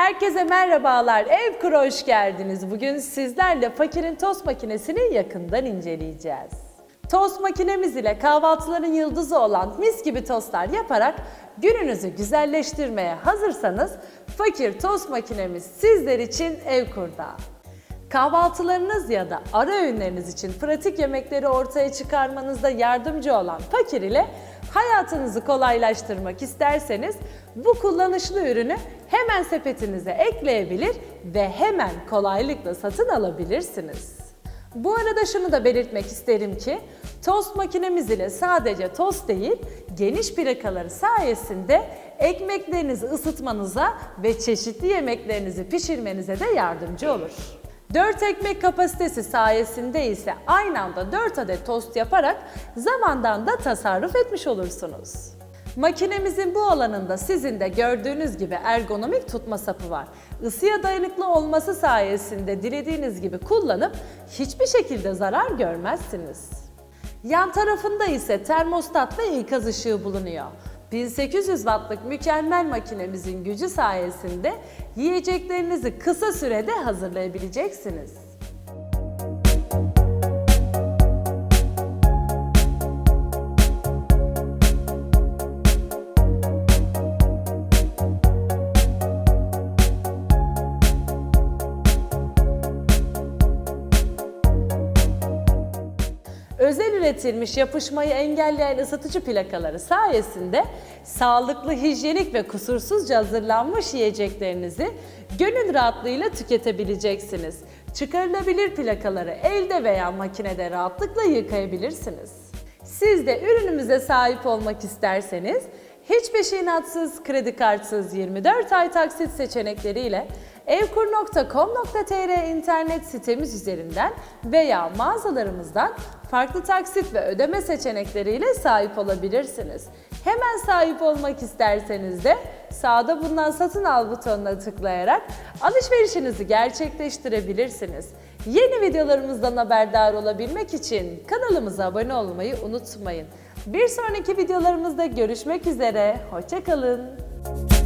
Herkese merhabalar. Ev Kuru hoş geldiniz. Bugün sizlerle fakirin tost makinesini yakından inceleyeceğiz. Tost makinemiz ile kahvaltıların yıldızı olan mis gibi tostlar yaparak gününüzü güzelleştirmeye hazırsanız fakir tost makinemiz sizler için ev kurda. Kahvaltılarınız ya da ara öğünleriniz için pratik yemekleri ortaya çıkarmanızda yardımcı olan Fakir ile hayatınızı kolaylaştırmak isterseniz bu kullanışlı ürünü hemen sepetinize ekleyebilir ve hemen kolaylıkla satın alabilirsiniz. Bu arada şunu da belirtmek isterim ki tost makinemiz ile sadece tost değil, geniş plakaları sayesinde ekmeklerinizi ısıtmanıza ve çeşitli yemeklerinizi pişirmenize de yardımcı olur. 4 ekmek kapasitesi sayesinde ise aynı anda 4 adet tost yaparak zamandan da tasarruf etmiş olursunuz. Makinemizin bu alanında sizin de gördüğünüz gibi ergonomik tutma sapı var. Isıya dayanıklı olması sayesinde dilediğiniz gibi kullanıp hiçbir şekilde zarar görmezsiniz. Yan tarafında ise termostat ve ikaz ışığı bulunuyor. 1800 wattlık mükemmel makinemizin gücü sayesinde yiyeceklerinizi kısa sürede hazırlayabileceksiniz. Özel üretilmiş yapışmayı engelleyen ısıtıcı plakaları sayesinde sağlıklı, hijyenik ve kusursuzca hazırlanmış yiyeceklerinizi gönül rahatlığıyla tüketebileceksiniz. Çıkarılabilir plakaları elde veya makinede rahatlıkla yıkayabilirsiniz. Siz de ürünümüze sahip olmak isterseniz hiç peşinatsız, kredi kartsız 24 ay taksit seçenekleriyle evkur.com.tr internet sitemiz üzerinden veya mağazalarımızdan farklı taksit ve ödeme seçenekleriyle sahip olabilirsiniz. Hemen sahip olmak isterseniz de sağda bulunan satın al butonuna tıklayarak alışverişinizi gerçekleştirebilirsiniz. Yeni videolarımızdan haberdar olabilmek için kanalımıza abone olmayı unutmayın. Bir sonraki videolarımızda görüşmek üzere, hoşçakalın.